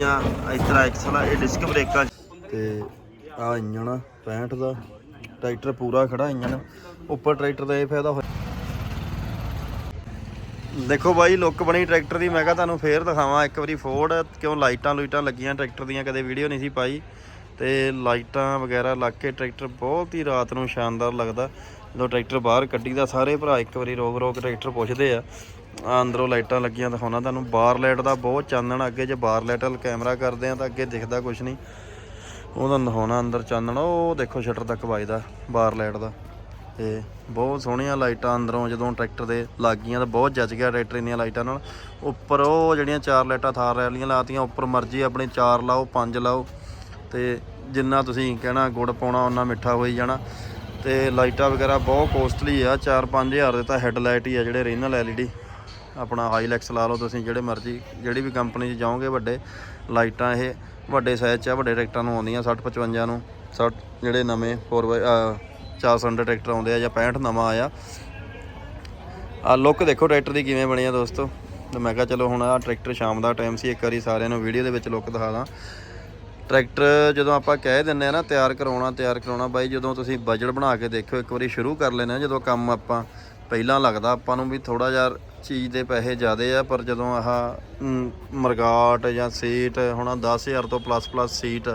ਜਾਂ ਇਸ ਐਕਸਲ ਆ ਇਹ ਡਿਸਕ ਬ੍ਰੇਕਾਂ ਤੇ ਆ ਇੰਜਣ 65 ਦਾ। ਟਰੈਕਟਰ ਪੂਰਾ ਖੜਾ ਇੰਜਣ। ਉੱਪਰ ਟਰੈਕਟਰ ਦਾ ਇਹ ਫਾਇਦਾ ਹੋਇਆ। ਦੇਖੋ ਬਾਈ, ਲੁੱਕ ਬਣੀ ਟਰੈਕਟਰ ਦੀ। ਮੈਂ ਕਿਹਾ ਤੁਹਾਨੂੰ ਫੇਰ ਦਿਖਾਵਾਂ। ਇੱਕ ਵਾਰੀ ਫੋਰਡ ਕਿਉਂ ਲਾਈਟਾਂ ਲੂਈਟਾਂ ਲੱਗੀਆਂ ਟਰੈਕਟਰ ਦੀਆਂ? ਕਦੇ ਵੀਡੀਓ ਨਹੀਂ ਸੀ ਪਾਈ। ਤੇ ਲਾਈਟਾਂ ਵਗੈਰਾ ਲੱਗ ਕੇ ਟਰੈਕਟਰ ਬਹੁਤ ਹੀ ਰਾਤ ਨੂੰ ਸ਼ਾਨਦਾਰ ਲੱਗਦਾ। ਜਦੋਂ ਟਰੈਕਟਰ ਬਾਹਰ ਕੱਢੀਦਾ, ਸਾਰੇ ਭਰਾ ਇੱਕ ਵਾਰੀ ਰੋਕ ਰੋਕ ਟਰੈਕਟਰ ਪੁੱਛਦੇ ਆ। ਆ ਅੰਦਰੋਂ ਲਾਈਟਾਂ ਲੱਗੀਆਂ ਦਿਖਾਉਣਾ ਤੁਹਾਨੂੰ। ਬਾਰ ਲਾਈਟ ਦਾ ਬਹੁਤ ਚਾਨਣ ਅੱਗੇ ਜੇ ਬਾਰ ਲਾਈਟ ਵੱਲ ਕੈਮਰਾ ਕਰਦੇ ਆ ਤਾਂ ਅੱਗੇ ਦਿਖਦਾ ਕੁਝ ਨਹੀਂ। ਉਹਦਾ ਦਿਖਾਉਣਾ ਅੰਦਰ ਚਾਨਣ, ਉਹ ਦੇਖੋ ਸ਼ਟਰ ਤੱਕ ਵੱਜਦਾ ਬਾਰ ਲਾਈਟ ਦਾ। ਤੇ ਬਹੁਤ ਸੋਹਣੀਆਂ ਲਾਈਟਾਂ ਅੰਦਰੋਂ ਜਦੋਂ ਟਰੈਕਟਰ ਦੇ ਲੱਗ ਗਈਆਂ ਤਾਂ ਬਹੁਤ ਜੱਜ ਗਿਆ ਟਰੈਕਟਰ ਇੰਨੀਆਂ ਲਾਈਟਾਂ ਨਾਲ। ਉੱਪਰ ਉਹ ਜਿਹੜੀਆਂ ਚਾਰ ਲਾਈਟਾਂ ਥਾਰ ਵਾਲੀਆਂ ਲਾਤੀਆਂ, ਉੱਪਰ ਮਰਜ਼ੀ ਆਪਣੇ ਚਾਰ ਲਾਓ, ਪੰਜ ਲਾਓ। ਤੇ ਜਿੰਨਾ ਤੁਸੀਂ ਕਹਿਣਾ ਗੁੜ ਪਾਉਣਾ ਉਹਨਾਂ ਮਿੱਠਾ ਹੋਈ ਜਾਣਾ। ਤੇ ਲਾਈਟਾਂ ਵਗੈਰਾ ਬਹੁਤ ਕੋਸਟਲੀ ਆ 4-5000 ਦੇ ਤਾਂ ਹੈੱਡ ਲਾਈਟ ਹੀ ਆ ਜਿਹੜੇ ਰੀਨਲ ਐਲਈਡੀ ਆਪਣਾ ਹਾਈਲੈਕਸ ਲਾ ਲਓ ਤੁਸੀਂ ਜਿਹੜੇ ਮਰਜ਼ੀ, ਜਿਹੜੀ ਵੀ ਕੰਪਨੀ 'ਚ ਜਾਓਗੇ ਵੱਡੇ, ਲਾਈਟਾਂ ਇਹ ਵੱਡੇ ਸਾਈਜ਼ 'ਚ ਆ, ਵੱਡੇ ਟਰੈਕਟਰਾਂ ਨੂੰ ਆਉਂਦੀਆਂ 60 55 ਨੂੰ 60 ਜਿਹੜੇ ਨਵੇਂ 4 400 ਟਰੈਕਟਰ ਆਉਂਦੇ ਆ ਜਾਂ 65 ਨਵਾਂ ਆਇਆ। ਆ ਲੁੱਕ ਦੇਖੋ ਟਰੈਕਟਰ ਦੀ ਕਿਵੇਂ ਬਣੀ ਆ ਦੋਸਤੋ। ਤੇ ਮੈਂ ਕਿਹਾ ਚਲੋ ਹੁਣ ਆ ਟਰੈਕਟਰ ਸ਼ਾਮ ਦਾ ਟਾਈਮ ਸੀ, ਇੱਕ ਵਾਰੀ ਸਾਰਿਆਂ ਨੂੰ ਵੀਡੀਓ ਦੇ ਵਿੱਚ ਲੁੱਕ ਦਿਖਾ ਦਾਂ। ਟਰੈਕਟਰ ਜਦੋਂ ਆਪਾਂ ਕਹਿ ਦਿੰਨੇ ਆ ਨਾ ਤਿਆਰ ਕਰਾਉਣਾ ਤਿਆਰ ਕਰਾਉਣਾ, ਬਾਈ ਜਦੋਂ ਤੁਸੀਂ ਬਜਟ ਬਣਾ ਕੇ ਦੇਖਿਓ, ਇੱਕ ਵਾਰੀ ਸ਼ੁਰੂ ਕਰ ਲੈਣਾ ਜਦੋਂ ਕੰਮ ਆਪਾਂ ਪਹਿਲਾਂ ਲੱਗਦਾ ਆਪਾਂ ਨੂੰ ਵੀ ਥੋੜਾ ਜਿਹਾ ਚੀਜ਼ ਦੇ ਪੈਸੇ ਜ਼ਿਆਦੇ ਆ, ਪਰ ਜਦੋਂ ਆਹ ਮਰਗਾਟ ਜਾਂ ਸੀਟ, ਹੁਣ ਆਹ 10000 ਤੋਂ ਪਲੱਸ ਪਲੱਸ ਸੀਟ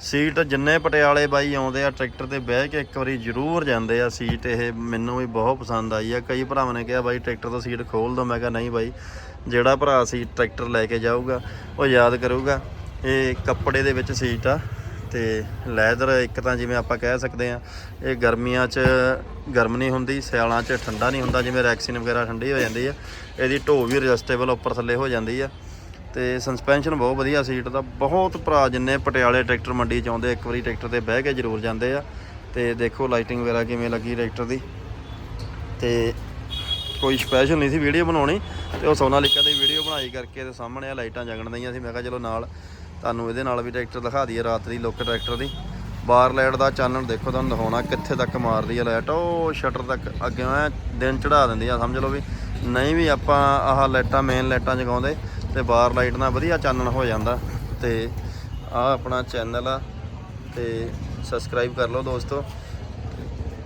ਸੀਟ ਜਿੰਨੇ ਪਟਿਆਲੇ ਬਾਈ ਆਉਂਦੇ ਆ, ਟਰੈਕਟਰ ਤੇ ਬਹਿ ਕੇ ਇੱਕ ਵਾਰੀ ਜ਼ਰੂਰ ਜਾਂਦੇ ਆ ਸੀਟ, ਇਹ ਮੈਨੂੰ ਵੀ ਬਹੁਤ ਪਸੰਦ ਆਈ ਆ। ਕਈ ਭਰਾਵਾਂ ਨੇ ਕਿਹਾ, ਬਾਈ, ਟਰੈਕਟਰ ਤੋਂ ਸੀਟ ਖੋਲ ਦੋ। ਮੈਂ ਕਿਹਾ, ਨਹੀਂ ਬਾਈ, ਜਿਹੜਾ ਭਰਾ ਸੀਟ ਟਰੈਕਟਰ ਲੈ ਕੇ ਜਾਊਗਾ, ਉਹ ਯਾਦ ਕਰੂਗਾ, ਇਹ ਕੱਪੜੇ ਦੇ ਵਿੱਚ ਸੀਟ ਆ। ਤੇ ਲੈਦਰ ਇੱਕ ਤਾਂ ਜਿਵੇਂ ਆਪਾਂ ਕਹਿ ਸਕਦੇ ਆ ਇਹ ਗਰਮੀਆਂ 'ਚ ਗਰਮ ਨਹੀਂ ਹੁੰਦੀ, ਸਿਆਲਾਂ 'ਚ ਠੰਡਾ ਨਹੀਂ ਹੁੰਦਾ, ਜਿਵੇਂ ਰੈਕਸਿਨ ਵਗੈਰਾ ਠੰਡੀ ਹੋ ਜਾਂਦੀ ਆ, ਇਹਦੀ ਢੋ ਵੀ ਐਡਜਸਟੇਬਲ ਉੱਪਰ ਥੱਲੇ ਹੋ ਜਾਂਦੀ ਆ। ਤੇ ਸਸਪੈਂਸ਼ਨ ਬਹੁਤ ਵਧੀਆ ਸੀਟ ਦਾ, ਬਹੁਤ ਭਰਾ ਜਿੰਨੇ ਪਟਿਆਲੇ ਟਰੈਕਟਰ ਮੰਡੀ 'ਚ ਆਉਂਦੇ, ਇੱਕ ਵਾਰੀ ਟਰੈਕਟਰ ਤੇ ਬਹਿ ਕੇ ਜ਼ਰੂਰ ਜਾਂਦੇ ਆ। ਤੇ ਦੇਖੋ ਲਾਈਟਿੰਗ ਵਗੈਰਾ ਕਿਵੇਂ ਲੱਗੀ ਟਰੈਕਟਰ ਦੀ। ਤੇ ਕੋਈ ਸਪੈਸ਼ਲ ਨਹੀਂ ਸੀ ਵੀਡੀਓ ਬਣਾਉਣੀ, ਤੇ ਉਹ ਸੋਨਾਲੀਕਾ ਦੀ ਵੀਡੀਓ ਬਣਾਈ ਕਰਕੇ ਤੇ ਸਾਹਮਣੇ ਆ ਲਾਈਟਾਂ ਜਗਣ ਦਈਆਂ ਸੀ, ਮੈਂ ਕਿਹਾ ਚਲੋ ਨਾਲ ਤੁਹਾਨੂੰ ਇਹਦੇ ਨਾਲ ਵੀ ਟਰੈਕਟਰ ਦਿਖਾ ਦਈਏ, ਰਾਤ ਦੀ ਲੁੱਕ ਟਰੈਕਟਰ ਦੀ। ਬਾਰ ਲਾਈਟ ਦਾ ਚਾਨਣ ਦੇਖੋ, ਤੁਹਾਨੂੰ ਦਿਖਾਉਣਾ ਕਿੱਥੇ ਤੱਕ ਮਾਰਦੀ ਹੈ ਲਾਈਟ ਉਹ ਸ਼ਟਰ ਤੱਕ ਅੱਗੇ ਐ ਦਿਨ ਚੜਾ ਦਿੰਦੀ ਆ, ਸਮਝ ਲਓ ਵੀ। ਨਹੀਂ ਵੀ ਆਪਾਂ ਆਹ ਲਾਈਟਾਂ ਮੇਨ ਲਾਈਟਾਂ ਜਗਾਉਂਦੇ ਤੇ ਬਾਰ ਲਾਈਟ ਨਾਲ ਵਧੀਆ ਚਾਨਣ ਹੋ ਜਾਂਦਾ। ਤੇ ਆਹ ਆਪਣਾ ਚੈਨਲ ਆ ਤੇ ਸਬਸਕ੍ਰਾਈਬ ਕਰ ਲਓ ਦੋਸਤੋ।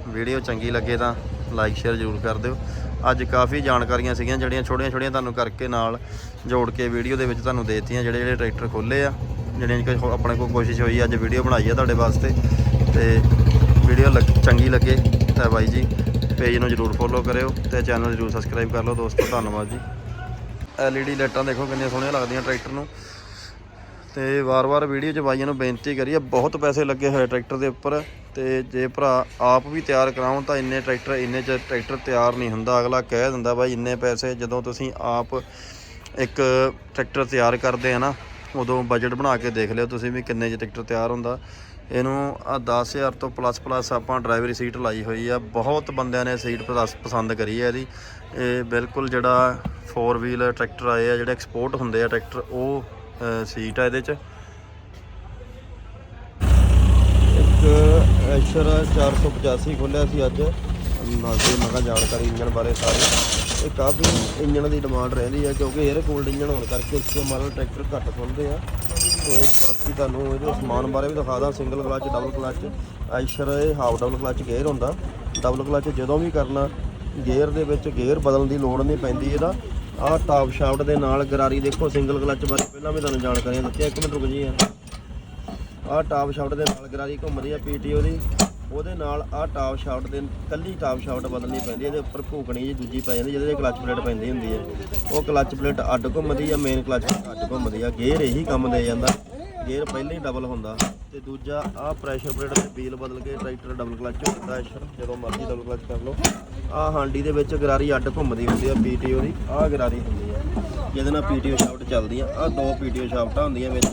ਵੀਡੀਓ ਚੰਗੀ ਲੱਗੇ ਤਾਂ ਲਾਈਕ ਸ਼ੇਅਰ ਜ਼ਰੂਰ ਕਰ ਦਿਓ। ਅੱਜ ਕਾਫੀ ਜਾਣਕਾਰੀਆਂ ਸੀਗੀਆਂ, ਜਿਹੜੀਆਂ ਛੋਟੀਆਂ ਛੋਟੀਆਂ ਤੁਹਾਨੂੰ ਕਰਕੇ ਨਾਲ ਜੋੜ ਕੇ ਵੀਡੀਓ ਦੇ ਵਿੱਚ ਤੁਹਾਨੂੰ ਦੇਤੀਆਂ, ਜਿਹੜੇ ਜਿਹੜੇ ਟਰੈਕਟਰ ਖੋਲੇ ਆ, ਜਿਹੜੀਆਂ ਕਿ ਆਪਣੇ ਕੋਲ ਕੋਸ਼ਿਸ਼ ਹੋਈ ਅੱਜ ਵੀਡੀਓ ਬਣਾਈ ਆ ਤੁਹਾਡੇ ਵਾਸਤੇ, ਤੇ ਵੀਡੀਓ ਲੱਗ- ਚੰਗੀ ਲੱਗੇ ਤਾਂ ਬਾਈ ਜੀ, ਪੇਜ ਨੂੰ ਜਰੂਰ ਫੋਲੋ ਕਰਿਓ ਤੇ ਚੈਨਲ ਜਰੂਰ ਸਬਸਕ੍ਰਾਈਬ ਕਰ ਲਓ ਦੋਸਤੋ, ਧੰਨਵਾਦ ਜੀ। LED ਲਾਈਟਾਂ ਦੇਖੋ ਕਿੰਨੀਆਂ ਸੋਹਣੀਆਂ ਲੱਗਦੀਆਂ ਟਰੈਕਟਰ ਨੂੰ। ਤੇ ਵਾਰ-ਵਾਰ ਵੀਡੀਓ 'ਚ ਬਾਈਆਂ ਨੂੰ ਬੇਨਤੀ ਕਰੀਏ, ਬਹੁਤ ਪੈਸੇ ਲੱਗੇ ਹੋਏ ਟਰੈਕਟਰ ਦੇ ਉੱਪਰ ਤੇ ਜੇ ਭਰਾ ਆਪ ਵੀ ਤਿਆਰ ਕਰਾਉਣ ਤਾਂ ਇੰਨੇ ਟਰੈਕਟਰ, ਇੰਨੇ ਚ ਟਰੈਕਟਰ ਤਿਆਰ ਨਹੀਂ ਹੁੰਦਾ। ਅਗਲਾ ਕਹਿ ਦਿੰਦਾ, ਬਾਈ, ਇੰਨੇ ਪੈਸੇ ਜਦੋਂ ਤੁਸੀਂ ਆਪ ਇੱਕ ਟਰੈਕਟਰ ਤਿਆਰ ਕਰਦੇ ਆ ਨਾ, ਉਦੋਂ ਬਜਟ ਬਣਾ ਕੇ ਦੇਖ ਲਿਓ ਤੁਸੀਂ ਵੀ ਕਿੰਨੇ ਚ ਟਰੈਕਟਰ ਤਿਆਰ ਹੁੰਦਾ। ਇਹਨੂੰ ਆ 10000 ਤੋਂ ਪਲੱਸ ਪਲੱਸ ਆਪਾਂ ਡਰਾਈਵਰੀ ਸੀਟ ਲਾਈ ਹੋਈ ਆ। ਬਹੁਤ ਬੰਦਿਆਂ ਨੇ ਸੀਟ ਪਸੰਦ ਕਰੀ ਹੈ ਇਹਦੀ। ਇਹ ਬਿਲਕੁਲ ਜਿਹੜਾ 4 ਵੀਲ ਟਰੈਕਟਰ ਆਏ ਆ, ਜਿਹੜੇ ਐਕਸਪੋਰਟ ਹੁੰਦੇ ਆ ਟਰੈਕਟਰ, ਉਹ ਸੀਟ ਆ ਇਹਦੇ ਚ। ਇੱਕ ਐਸ਼ਰ 485 ਖੋਲਿਆ ਸੀ ਅੱਜ। ਨਾਜ਼ੇ ਮੈਂ ਕਿਹਾ ਜਾਣਕਾਰੀ ਇੰਜਨ ਬਾਰੇ ਸਾਰੀ। ਇਹ ਕਾਫੀ ਇੰਜਨ ਦੀ ਡਿਮਾਂਡ ਰਹਿੰਦੀ ਹੈ ਕਿਉਂਕਿ 에ਅਰ ਕੂਲਡ ਇੰਜਨ ਹੋਣ ਕਰਕੇ ਇਸ ਮਾਡਲ ਟਰੈਕਟਰ ਘੱਟ ਖੁੱਲਦੇ ਆ। ਤੇ ਬਾਕੀ ਤੁਹਾਨੂੰ ਇਹਦੇ ਸਮਾਨ ਬਾਰੇ ਵੀ ਦਿਖਾ ਦਾਂ single clutch double clutch Eicher ਇਹ ਹਾਫ ਡਬਲ ਕਲਚ ਗੇਅਰ ਹੁੰਦਾ। ਡਬਲ ਕਲਚ ਜਦੋਂ ਵੀ ਕਰਨਾ ਗੇਅਰ ਦੇ ਵਿੱਚ ਗੇਅਰ ਬਦਲਣ ਦੀ ਲੋੜ ਨਹੀਂ ਪੈਂਦੀ ਇਹਦਾ। ਆਹ ਟਾਪ ਸ਼ਾਫਟ ਦੇ ਨਾਲ ਗਰਾਰੀ ਦੇਖੋ ਸਿੰਗਲ ਕਲਚ ਬਾਰੇ ਪਹਿਲਾਂ ਵੀ ਤੁਹਾਨੂੰ ਜਾਣਕਾਰੀਆਂ ਦਿੱਤੀਆਂ ਇੱਕ ਮਿੰਟ ਰੁਕ ਜੀ। ਆਹ ਟਾਪ ਸ਼ਾਫਟ ਦੇ ਨਾਲ ਗਰਾਰੀ ਘੁੰਮਦੀ ਆ ਪੀਟੀਓ ਦੀ। ਉਹਦੇ ਨਾਲ ਆਹ ਟਾਪ ਸ਼ਾਫਟ ਦੇ, ਕੱਲੀ ਟਾਪ ਸ਼ਾਫਟ ਬਦਲਣੀ ਪੈਂਦੀ ਹੈ ਇਹਦੇ ਉੱਪਰ ਭੂਕਣੀ ਜੀ ਦੂਜੀ ਪੈ ਜਾਂਦੀ, ਜਿਹਦੇ ਤੇ ਕਲਚ ਪਲੇਟ ਪੈਂਦੀ ਹੁੰਦੀ ਹੈ ਉਹ ਕਲਚ ਪਲੇਟ ਅੱਡ ਘੁੰਮਦੀ ਆ ਮੇਨ ਕਲਚ ਅੱਡ ਘੁੰਮਦੀ ਆ। ਗੇਅਰ ਇਹੀ ਕੰਮ ਦੇ ਜਾਂਦਾ। ਗੇਅਰ ਪਹਿਲਾਂ ਹੀ ਡਬਲ ਹੁੰਦਾ। ਤੇ ਦੂਜਾ, ਆਹ ਪ੍ਰੈਸ਼ਰ ਪਲੇਟ ਤੇ ਵੀਲ ਬਦਲ ਕੇ ਟਰੈਕਟਰ ਡਬਲ ਕਲਚ ਹੁੰਦਾ ਜਦੋਂ ਮਰਜ਼ੀ ਡਬਲ ਕਲਚ ਕਰ ਲਓ। ਆਹ ਹਾਂਡੀ ਦੇ ਵਿੱਚ ਗਰਾਰੀ ਅੱਡ ਘੁੰਮਦੀ ਹੁੰਦੀ ਆ ਪੀਟੀਓ ਦੀ, ਆਹ ਗਰਾਰੀ ਹੁੰਦੀ ਆ। ਜਿਹਦੇ ਨਾਲ ਪੀਟੀਓ ਸ਼ਾਫਟ ਚੱਲਦੀ ਆ, ਆਹ ਦੋ ਪੀਟੀਓ ਸ਼ਾਫਟਾਂ ਹੁੰਦੀਆਂ ਵਿੱਚ,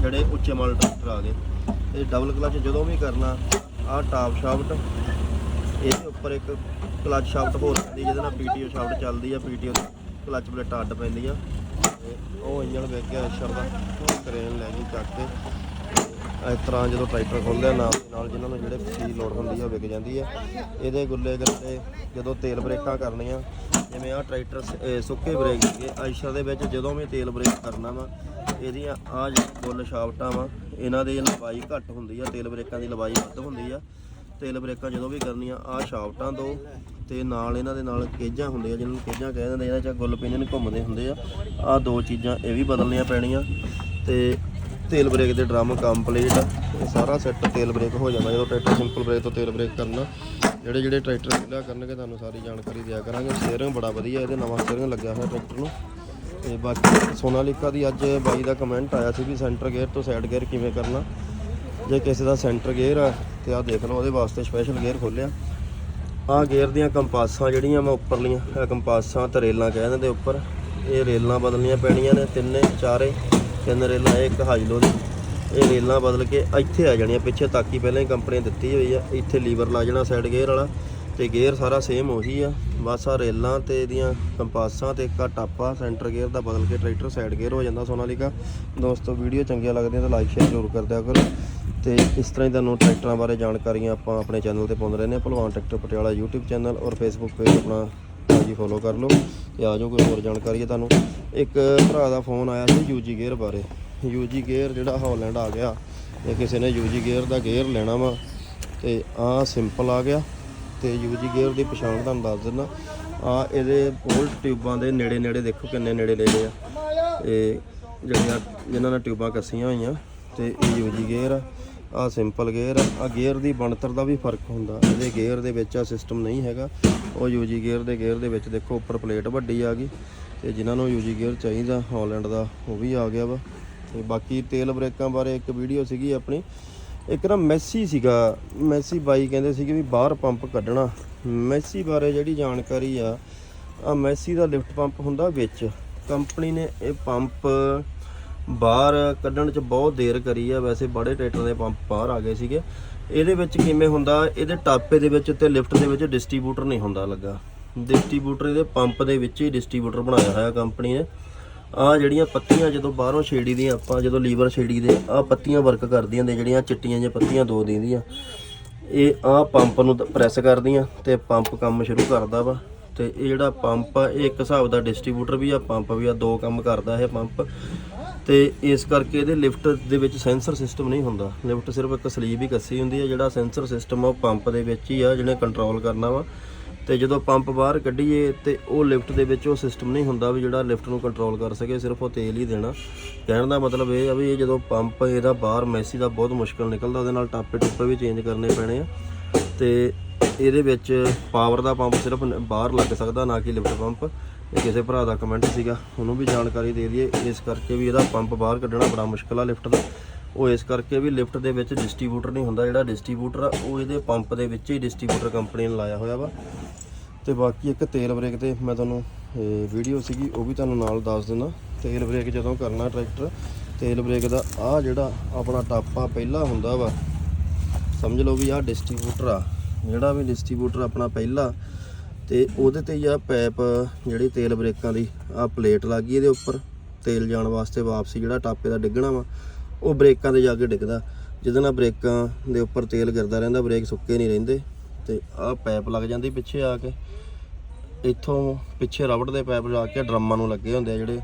ਜਿਹੜੇ ਉੱਚੇ ਮਾਲ ਟਰੈਕਟਰ ਆ ਗਏ। ਤੇ ਡਬਲ ਕਲਚ ਜਦੋਂ ਵੀ ਕਰਨਾ, ਆਹ ਟਾਪ ਸ਼ਾਫਟ ਇਹਦੇ ਉੱਪਰ ਇੱਕ ਕਲਚ ਸ਼ਾਫਟ ਹੋਰ ਪੈਂਦੀ, ਜਿਹਦੇ ਨਾਲ ਪੀਟੀਓ ਸ਼ਾਫਟ ਚੱਲਦੀ ਆ ਪੀਟੀਓ ਦੀ ਕਲਚ ਪਲੇਟ ਅੱਡ ਪੈਂਦੀਆਂ ਤੇ ਉਹ ਇੰਜਣ ਵੇਖ ਗਿਆ ਐਸ਼ਰ ਦਾ ਕਰੇਨ ਲੈ ਗਈ ਚੱਕ ਕੇ ਇਸ ਤਰ੍ਹਾਂ ਜਦੋਂ ਟਰੈਕਟਰ ਖੁੱਲਦਾ ਨਾਲ ਦੀ ਨਾਲ ਜਿਨ੍ਹਾਂ ਨੂੰ ਜਿਹੜੇ ਚੀਜ਼ ਲੋਡ ਹੁੰਦੀ ਆ, ਉਹ ਵਿਕ ਜਾਂਦੀ ਆ। ਇਹਦੇ ਗੁੱਲੇ ਗੱਲੇ ਜਦੋਂ ਤੇਲ ਬ੍ਰੇਕਾਂ ਕਰਨੀਆਂ, ਜਿਵੇਂ ਆਹ ਟਰੈਕਟਰ ਸੁੱਕੇ ਬ੍ਰੇਕ ਸੀਗੇ ਆਇਸ਼ਰ ਦੇ ਵਿੱਚ ਜਦੋਂ ਵੀ ਤੇਲ ਬ੍ਰੇਕ ਕਰਨਾ ਵਾ, ਇਹਦੀਆਂ ਆ ਜਿਹੜੀ ਗੁੱਲ ਸ਼ਾਫਟਾਂ ਵਾ, ਇਹਨਾਂ ਦੀ ਲੰਬਾਈ ਘੱਟ ਹੁੰਦੀ ਆ, ਤੇਲ ਬ੍ਰੇਕਾਂ ਦੀ ਲੰਬਾਈ ਵੱਧ ਹੁੰਦੀ ਆ। ਤੇਲ ਬ੍ਰੇਕਾਂ ਜਦੋਂ ਵੀ ਕਰਨੀਆਂ ਆ ਸ਼ਾਫਟਾਂ ਦੋ, ਤੇ ਨਾਲ ਇਹਨਾਂ ਦੇ ਨਾਲ ਕੇਜਾਂ ਹੁੰਦੀਆਂ, ਜਿਹਨਾਂ ਨੂੰ ਕੇਜਾਂ ਕਹਿ ਦਿੰਦੇ ਇਹਨਾਂ 'ਚ ਗੁੱਲ ਪਿੰਜਨ ਘੁੰਮਦੇ ਹੁੰਦੇ ਆ। ਆ ਦੋ ਚੀਜ਼ਾਂ ਇਹ ਵੀ ਬਦਲਣੀਆਂ ਪੈਣੀਆਂ, ਤੇ ਤੇਲ ਬ੍ਰੇਕ ਦੇ ਡਰਮ ਕੰਪਲੀਟ, ਇਹ ਸਾਰਾ ਸੈੱਟ ਤੇਲ ਬ੍ਰੇਕ ਹੋ ਜਾਂਦਾ। ਜਦੋਂ ਟਰੈਕਟਰ ਸਿੰਪਲ ਬ੍ਰੇਕ ਤੋਂ ਤੇਲ ਬ੍ਰੇਕ ਕਰਨਾ, ਜਿਹੜੇ ਜਿਹੜੇ ਟਰੈਕਟਰ ਲਿਆ ਕਰਨਗੇ, ਤੁਹਾਨੂੰ ਸਾਰੀ ਜਾਣਕਾਰੀ ਦਿਆ ਕਰਾਂਗੇ। ਸਟੀਅਰਿੰਗ ਬੜਾ ਵਧੀਆ, ਇਹਦੇ ਨਵਾਂ ਸਟੀਅਰਿੰਗ ਲੱਗਿਆ ਹੋਇਆ ਟਰੈਕਟਰ ਨੂੰ। ਤੇ ਬਾਕੀ ਸੋਨਾਲੀਕਾ ਦੀ ਅੱਜ ਬਾਈ ਦਾ ਕਮੈਂਟ ਆਇਆ ਸੀ ਵੀ ਸੈਂਟਰ ਗੇਅਰ ਤੋਂ ਸਾਈਡ ਗੇਅਰ ਕਿਵੇਂ ਕਰਨਾ। ਜੇ ਕਿਸੇ ਦਾ ਸੈਂਟਰ ਗੇਅਰ ਆ, ਤੇ ਆਹ ਦੇਖ ਲਓ, ਉਹਦੇ ਵਾਸਤੇ ਸਪੈਸ਼ਲ ਗੇਅਰ ਖੋਲਿਆ। ਆਹ ਗੇਅਰ ਦੀਆਂ ਕੰਪਾਸਾਂ ਜਿਹੜੀਆਂ ਮੈਂ ਉੱਪਰਲੀਆਂ, ਕੰਪਾਸਾਂ ਤੇ ਰੇਲਾਂ ਕਹਿ ਦਿੰਦੇ ਉੱਪਰ। ਇਹ ਰੇਲਾਂ ਬਦਲਣੀਆਂ ਪੈਣੀਆਂ ਨੇ, ਤਿੰਨੇ, ਚਾਰੇ। ਤਿੰਨ ਰੇਲਾਂ, ਇਹ ਇੱਕ ਹਾਜਲੋ ਦੀ, ਇਹ ਰੇਲਾਂ ਬਦਲ ਕੇ ਇੱਥੇ ਆ ਜਾਣੀਆਂ ਪਿੱਛੇ ਤੱਕ ਤਾਕੀ ਪਹਿਲਾਂ ਹੀ ਕੰਪਨੀ ਦਿੱਤੀ ਹੋਈ ਆ। ਇੱਥੇ ਲੀਵਰ ਲਾ ਜਾਣਾ ਸਾਈਡ ਗੇਅਰ ਵਾਲਾ, ਤੇ ਗੇਅਰ ਸਾਰਾ ਸੇਮ ਉਹੀ ਆ। ਬਸ ਆ ਰੇਲਾਂ ਤੇ ਇਹਦੀਆਂ ਕੰਪਾਸਾਂ ਤੇ ਇੱਕ ਟਾਪਾ ਸੈਂਟਰ ਗੇਅਰ ਦਾ ਬਦਲ ਕੇ ਟਰੈਕਟਰ ਸਾਈਡ ਗੇਅਰ ਹੋ ਜਾਂਦਾ ਸੋਨਾਲੀਕਾ। ਦੋਸਤੋ ਵੀਡੀਓ ਚੰਗੀਆਂ ਲੱਗਦੀਆਂ ਤਾਂ ਲਾਈਕ ਸ਼ੇਅਰ ਜ਼ਰੂਰ ਕਰ ਦਿਆ ਕਰੋ। ਤੇ ਇਸ ਤਰ੍ਹਾਂ ਹੀ ਤੁਹਾਨੂੰ ਟਰੈਕਟਰਾਂ ਬਾਰੇ ਜਾਣਕਾਰੀਆਂ ਆਪਾਂ ਆਪਣੇ ਚੈਨਲ ਤੇ ਪਾਉਂਦੇ ਰਹਿੰਦੇ ਹਾਂ। Bhalwan tractor Patiala YouTube channel ਔਰ Facebook ਪੇਜ ਆਪਣਾ ਜੀ ਫੋਲੋ ਕਰ ਲਓ। ਤੇ ਆ ਜਾਓ, ਕੋਈ ਹੋਰ ਜਾਣਕਾਰੀ ਹੈ ਤੁਹਾਨੂੰ। ਇੱਕ ਭਰਾ ਦਾ ਫੋਨ ਆਇਆ ਸੀ ਯੂਜੀ ਗੇਅਰ ਬਾਰੇ। ਯੂਜੀ ਗੇਅਰ ਜਿਹੜਾ ਹੌਲੈਂਡ ਆ ਗਿਆ, ਇਹ ਕਿਸੇ ਨੇ ਯੂਜੀ ਗੇਅਰ ਦਾ ਗੇਅਰ ਲੈਣਾ ਵਾ, ਤੇ ਆ ਸਿੰਪਲ ਆ ਗਿਆ, ਤੇ ਯੂਜੀ ਗੇਅਰ ਦੀ ਪਛਾਣ ਤੁਹਾਨੂੰ ਦੱਸ ਦਿੰਦਾ ਆ ਇਹਦੇ ਪੋਲ ਟਿਊਬਾਂ ਦੇ ਨੇੜੇ ਨੇੜੇ ਦੇਖੋ ਕਿੰਨੇ ਨੇੜੇ ਨੇੜੇ ਆ। ਇਹ ਜਿਹੜੀਆਂ, ਜਿਨ੍ਹਾਂ ਨਾਲ ਟਿਊਬਾਂ ਕੱਸੀਆਂ ਹੋਈਆਂ, ਤੇ ਇਹ ਯੂਜੀ ਗੇਅਰ ਆ। ਆ ਸਿੰਪਲ ਗੇਅਰ ਆ। ਗੇਅਰ ਦੀ ਬਣਤਰ ਦਾ ਵੀ ਫ਼ਰਕ ਹੁੰਦਾ। ਇਹਦੇ ਗੇਅਰ ਦੇ ਵਿੱਚ ਆ ਸਿਸਟਮ ਨਹੀਂ ਹੈਗਾ। ਉਹ ਯੂਜੀ ਗੇਅਰ ਦੇ ਗੇਅਰ ਦੇ ਵਿੱਚ ਦੇਖੋ, ਉੱਪਰ ਪਲੇਟ ਵੱਡੀ ਆ ਗਈ। ਤੇ ਜਿਨ੍ਹਾਂ ਨੂੰ ਯੂਜੀ ਗੇਅਰ ਚਾਹੀਦਾ ਹਾਲੈਂਡ ਦਾ, ਉਹ ਵੀ ਆ ਗਿਆ ਵਾ। ਤੇ ਬਾਕੀ ਤੇਲ ਬ੍ਰੇਕਾਂ ਬਾਰੇ ਇੱਕ ਵੀਡੀਓ ਸੀਗੀ ਆਪਣੀ। ਇੱਕ ਨਾ ਮੈਸੀ ਸੀਗਾ। ਮੈਸੀ ਬਾਈ ਕਹਿੰਦੇ ਸੀਗੇ ਵੀ ਬਾਹਰ ਪੰਪ ਕੱਢਣਾ। ਮੈਸੀ ਬਾਰੇ ਜਿਹੜੀ ਜਾਣਕਾਰੀ ਆ ਆ ਮੈਸੀ ਦਾ ਲਿਫਟ ਪੰਪ ਹੁੰਦਾ ਵਿੱਚ। ਕੰਪਨੀ ਨੇ ਇਹ ਪੰਪ ਬਾਹਰ ਕੱਢਣ ਚ ਬਹੁਤ ਦੇਰ ਕਰੀ ਆ, ਵੈਸੇ ਬੜੇ ਟਰੈਕਟਰ ਦੇ ਪੰਪ ਬਾਹਰ ਆ ਗਏ ਸੀਗੇ। ਇਹਦੇ ਵਿੱਚ ਕਿਵੇਂ ਹੁੰਦਾ, ਇਹਦੇ ਟਾਪੇ ਦੇ ਵਿੱਚ ਤੇ ਲਿਫਟ ਦੇ ਵਿੱਚ ਡਿਸਟ੍ਰੀਬਿਊਟਰ ਨਹੀਂ ਹੁੰਦਾ ਲੱਗਾ। ਡਿਸਟ੍ਰੀਬਿਊਟਰ ਇਹਦੇ ਪੰਪ ਦੇ ਵਿੱਚ ਹੀ ਡਿਸਟ੍ਰੀਬਿਊਟਰ ਬਣਾਇਆ ਹੋਇਆ ਕੰਪਨੀ ਨੇ। ਆ ਜਿਹੜੀਆਂ ਪੱਤੀਆਂ ਜਦੋਂ ਬਾਹਰੋਂ ਛੇੜੀ ਦੀਆਂ, ਆਪਾਂ ਜਦੋਂ ਲੀਵਰ ਛੇੜੀ ਦੇ ਆ ਪੱਤੀਆਂ ਵਰਕ ਕਰਦੀਆਂ ਨੇ, ਜਿਹੜੀਆਂ ਚਿੱਟੀਆਂ ਜਿਹੀਆਂ ਪੱਤੀਆਂ ਦੋ ਦਿੰਦੀਆਂ। ਇਹ ਆ ਪੰਪ ਨੂੰ ਪ੍ਰੈਸ ਕਰਦੀਆਂ ਤੇ ਪੰਪ ਕੰਮ ਸ਼ੁਰੂ ਕਰਦਾ ਵਾ। ਤੇ ਇਹ ਜਿਹੜਾ ਪੰਪ ਆ, ਇਹ ਇੱਕ ਹਿਸਾਬ ਦਾ ਡਿਸਟ੍ਰੀਬਿਊਟਰ ਵੀ ਆ, ਪੰਪ ਵੀ ਆ, ਦੋ ਕੰਮ ਕਰਦਾ ਇਹ ਪੰਪ। ਤੇ ਇਸ ਕਰਕੇ ਇਹਦੇ ਲਿਫਟ ਦੇ ਵਿੱਚ ਸੈਂਸਰ ਸਿਸਟਮ ਨਹੀਂ ਹੁੰਦਾ। ਲਿਫਟ ਸਿਰਫ ਇੱਕ ਸਲੀਬ ਹੀ ਕੱਸੀ ਹੁੰਦੀ ਹੈ, ਜਿਹੜਾ ਸੈਂਸਰ ਸਿਸਟਮ ਆ ਉਹ ਪੰਪ ਦੇ ਵਿੱਚ ਹੀ ਆ, ਜਿਹਨੇ ਕੰਟਰੋਲ ਕਰਨਾ ਵਾ। ਤੇ ਜਦੋਂ ਪੰਪ ਬਾਹਰ ਕੱਢੀਏ ਤੇ ਉਹ ਲਿਫਟ ਦੇ ਵਿੱਚ ਉਹ ਸਿਸਟਮ ਨਹੀਂ ਹੁੰਦਾ ਵੀ ਜਿਹੜਾ ਲਿਫਟ ਨੂੰ ਕੰਟਰੋਲ ਕਰ ਸਕੇ, ਸਿਰਫ ਉਹ ਤੇਲ ਹੀ ਦੇਣਾ। ਕਹਿਣ ਦਾ ਮਤਲਬ ਇਹ ਆ ਵੀ ਇਹ ਜਦੋਂ ਪੰਪ ਇਹਦਾ ਬਾਹਰ ਮੈਸੀ ਦਾ ਬਹੁਤ ਮੁਸ਼ਕਲ ਨਿਕਲਦਾ, ਉਹਦੇ ਨਾਲ ਟਾਪੇ ਟੁੱਪੇ ਵੀ ਚੇਂਜ ਕਰਨੇ ਪੈਣੇ ਆ। ਤੇ ਇਹਦੇ ਵਿੱਚ ਪਾਵਰ ਦਾ ਪੰਪ ਸਿਰਫ ਬਾਹਰ ਲੱਗ ਸਕਦਾ, ਨਾ ਕਿ ਲਿਫਟ ਪੰਪ। ਇਹ ਕਿਸੇ ਭਰਾ ਦਾ ਕਮੈਂਟ ਸੀਗਾ, ਉਹਨੂੰ ਵੀ ਜਾਣਕਾਰੀ ਦੇ ਦਈਏ। ਇਸ ਕਰਕੇ ਵੀ ਇਹਦਾ ਪੰਪ ਬਾਹਰ ਕੱਢਣਾ ਬੜਾ ਮੁਸ਼ਕਲ ਆ ਲਿਫਟ ਦਾ। ਉਹ ਇਸ ਕਰਕੇ ਵੀ ਲਿਫਟ ਦੇ ਵਿੱਚ ਡਿਸਟ੍ਰੀਬਿਊਟਰ ਨਹੀਂ ਹੁੰਦਾ, ਜਿਹੜਾ ਡਿਸਟ੍ਰੀਬਿਊਟਰ ਆ, ਉਹ ਇਹਦੇ ਪੰਪ ਦੇ ਵਿੱਚ ਹੀ ਡਿਸਟ੍ਰੀਬਿਊਟਰ ਕੰਪਨੀ ਨੇ ਲਾਇਆ ਹੋਇਆ ਵਾ। ਤੇ ਬਾਕੀ ਇੱਕ ਤੇਲ ਬ੍ਰੇਕ ਤੇ ਮੈਂ ਤੁਹਾਨੂੰ ਵੀਡੀਓ ਸੀਗੀ, ਉਹ ਵੀ ਤੁਹਾਨੂੰ ਨਾਲ ਦੱਸ ਦਿੰਦਾ। ਤੇਲ ਬ੍ਰੇਕ ਜਦੋਂ ਕਰਨਾ ਟਰੈਕਟਰ, ਤੇਲ ਬ੍ਰੇਕ ਦਾ ਆ ਜਿਹੜਾ ਆਪਣਾ ਟਾਪਾ ਪਹਿਲਾ ਹੁੰਦਾ ਵਾ, ਸਮਝ ਲਓ ਵੀ ਆਹ ਡਿਸਟ੍ਰੀਬਿਊਟਰ ਆ। ਜਿਹੜਾ ਵੀ ਡਿਸਟ੍ਰੀਬਿਊਟਰ ਆਪਣਾ ਪਹਿਲਾ ਤੇ ਉਹਦੇ ਤੇ ਹੀ ਆ ਪੈਪ ਜਿਹੜੀ ਤੇਲ ਬ੍ਰੇਕਾਂ ਦੀ, ਆ ਪਲੇਟ ਲੱਗੀ ਇਹਦੇ ਉੱਪਰ। ਤੇਲ ਜਾਣ ਵਾਸਤੇ ਵਾਪਸੀ ਜਿਹੜਾ ਟਾਪੇ ਦਾ ਡਿੱਗਣਾ ਵਾ, ਉਹ ਬ੍ਰੇਕਾਂ ਤੇ ਜਾ ਕੇ ਡਿੱਗਦਾ। ਜਿਹਦੇ ਨਾਲ ਬ੍ਰੇਕਾਂ ਦੇ ਉੱਪਰ ਤੇਲ ਗਿਰਦਾ ਰਹਿੰਦਾ, ਬ੍ਰੇਕ ਸੁੱਕੇ ਨਹੀਂ ਰਹਿੰਦੇ। ਤੇ ਆਹ ਪੈਪ ਲੱਗ ਜਾਂਦੀ ਪਿੱਛੇ ਆ ਕੇ। ਇੱਥੋਂ ਪਿੱਛੇ ਰਬੜ ਦੇ ਪੈਪ ਜਾ ਕੇ ਡਰਮਾਂ ਨੂੰ ਲੱਗੇ ਹੁੰਦੇ ਆ ਜਿਹੜੇ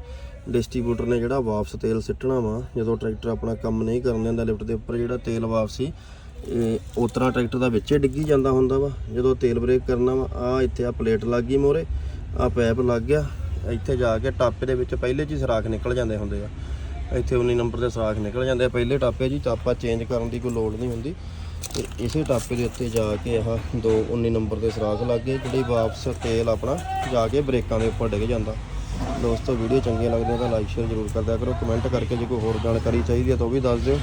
ਡਿਸਟ੍ਰੀਬਿਊਟਰ ਨੇ ਜਿਹੜਾ ਵਾਪਸ ਤੇਲ ਸਿੱਟਣਾ ਵਾ। ਜਦੋਂ ਟਰੈਕਟਰ ਆਪਣਾ ਕੰਮ ਨਹੀਂ ਕਰਨ ਦਿੰਦਾ, ਲਿਫਟ ਦੇ ਉੱਪਰ ਜਿਹੜਾ ਤੇਲ ਵਾਪਸੀ ਇਹ ਉਤਰਾ ਟਰੈਕਟਰ ਦਾ ਵਿੱਚੇ ਡਿੱਗੀ ਜਾਂਦਾ ਹੁੰਦਾ ਵਾ। ਜਦੋਂ ਤੇਲ ਬ੍ਰੇਕ ਕਰਨਾ ਵਾ ਆ ਇੱਥੇ ਆ ਪਲੇਟ ਲੱਗ ਗਈ ਮੋਰੇ ਆ ਪੈਪ ਲੱਗ ਗਿਆ। ਇੱਥੇ ਜਾ ਕੇ ਟਾਪੇ ਦੇ ਵਿੱਚ ਪਹਿਲੇ ਜੀ ਹੀ ਸਰਾਖ ਨਿਕਲ ਜਾਂਦੇ ਹੁੰਦੇ ਆ। ਇੱਥੇ 19 ਨੰਬਰ ਦੇ ਸਰਾਖ ਨਿਕਲ ਜਾਂਦੇ ਆ। ਪਹਿਲੇ ਟਾਪੇ ਜੀ ਟਾਪਾ ਚੇਂਜ ਕਰਨ ਦੀ ਕੋਈ ਲੋੜ ਨਹੀਂ ਹੁੰਦੀ। ਤੇ ਇਸੇ ਟਾਪੇ ਦੇ ਉੱਤੇ ਜਾ ਕੇ ਆਹ ਦੋ 19 ਨੰਬਰ ਦੇ ਸਰਾਖ ਲੱਗ ਗਏ, ਜਿਹੜੀ ਵਾਪਸ ਤੇਲ ਆਪਣਾ ਜਾ ਕੇ ਬ੍ਰੇਕਾਂ ਦੇ ਉੱਪਰ ਡਿੱਗ ਜਾਂਦਾ। ਦੋਸਤੋ, ਵੀਡੀਓ ਚੰਗੀਆਂ ਲੱਗਦੀਆਂ ਤਾਂ ਲਾਈਕ ਸ਼ੇਅਰ ਜ਼ਰੂਰ ਕਰਦਿਆ ਕਰੋ। ਕਮੈਂਟ ਕਰਕੇ ਜੇ ਕੋਈ ਹੋਰ ਜਾਣਕਾਰੀ ਚਾਹੀਦੀ ਹੈ ਤਾਂ ਉਹ ਵੀ ਦੱਸ ਦਿਓ।